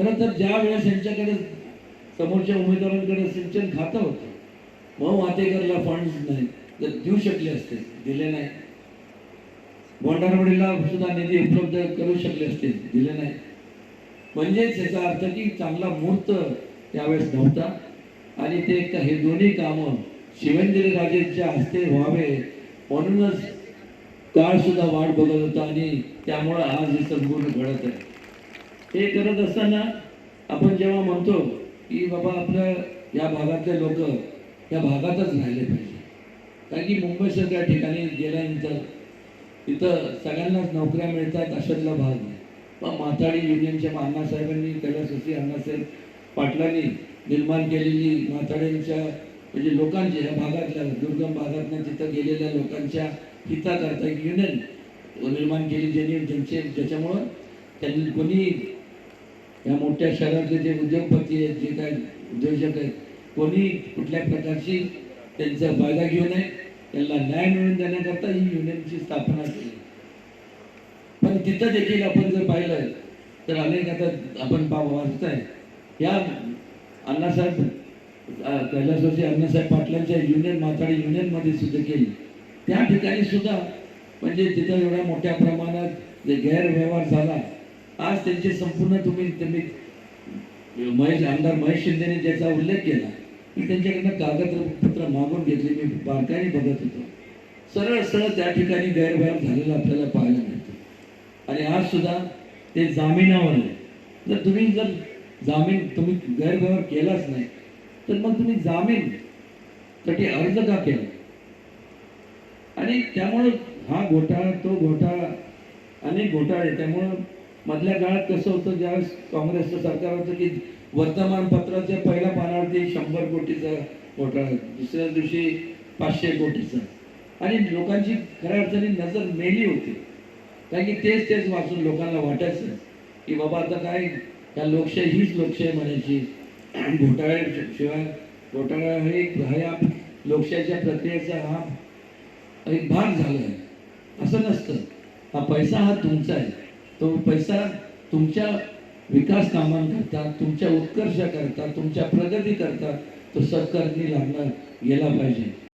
खरं तर ज्या वेळेस यांच्याकडे समोरच्या उमेदवारांकडे सिंचन खातं होतं मग वाटेकरला फंड नाही तर देऊ शकले असते दिले नाही. भंडारवडीला सुद्धा निधी उपलब्ध करू शकले असते दिले नाही. म्हणजेच याचा अर्थ की चांगला मुहूर्त त्यावेळेस नव्हता. आणि ते हे दोन्ही कामं शिवेंद्र राजेच्या हस्ते व्हावे म्हणूनच काळ सुद्धा वाट बघत होता आणि त्यामुळं आज हे संपूर्ण घडत आहे. हे करत असताना आपण जेव्हा म्हणतो की बाबा आपल्या या भागातले लोक या भागातच राहिले पाहिजे. कारण की मुंबईसारख्या ठिकाणी गेल्यानंतर तिथं सगळ्यांनाच नोकऱ्या मिळतात अशातला भाग नाही. मग माथाडी युनियनच्या अण्णासाहेबांनी कैलासवासी अण्णासाहेब पाटलांनी निर्माण केलेली माथाड्यांच्या म्हणजे लोकांच्या या भागातल्या दुर्गम भागातनं तिथं गेलेल्या लोकांच्या हिताकरता एक युनियन निर्माण केली ज्यांनी ज्यांचे ज्याच्यामुळं त्यांनी कोणी या मोठ्या शहरातले जे उद्योगपती आहेत जे काय उद्योजक आहेत कोणी कुठल्या प्रकारची त्यांचा फायदा घेऊ नये त्यांना न्याय मिळवून देण्याकरता ही युनियनची स्थापना केली. पण तिथं देखील आपण जर पाहिलं तर अनेक आता आपण पा वाचताय. या अण्णासाहेब अं, कैलासवासी अण्णासाहेब पाटलांच्या युनियन माथाडी युनियनमध्ये सुद्धा केली. त्या ठिकाणी सुद्धा म्हणजे तिथं एवढ्या मोठ्या प्रमाणात जे गैरव्यवहार झाला आज त्यांचे संपूर्ण तुम्ही त्यांनी महेश आमदार महेश शिंदेने ज्याचा उल्लेख केला मी त्यांच्याकडनं कागदपत्र मागून घेतली मी बारकाईने बघत होतो. सरळ सरळ त्या ठिकाणी गैरव्यवहार झालेला आपल्याला पाहायला मिळतो. आणि आज सुद्धा ते जामिनावर आहे. जर तुम्ही जर जामीन तुम्ही गैरव्यवहार केलाच नाही तर मग तुम्ही जामीन साठी अर्ज का केला? आणि त्यामुळं हा घोटाळा तो घोटाळा अनेक घोटाळे त्यामुळं मधल्या काळात कसं होतं ज्यावेळेस काँग्रेसचं सरकार होतं की वर्तमानपत्राच्या पहिल्या पानावरती शंभर कोटीचा घोटाळा दुसऱ्या दिवशी पाचशे कोटीचा. आणि लोकांची खऱ्या अर्थाने नजर मेली होती. कारण की तेच तेच वाचून लोकांना वाटायचं की बाबा आता काय या लोकशाही हीच लोकशाही म्हणायची. घोटाळ्या शिवाय घोटाळा हे एक ह्या लोकशाहीच्या प्रक्रियेचा हा एक भाग झाला आहे. असं नसतं. हा पैसा हा तुमचा आहे. तो पैसा तुमच्या विकास कामांकरता तुमच्या उत्कर्षाकरता तुमच्या प्रगतीकरता तो सत्कारणी लागणार गेला पाहिजे.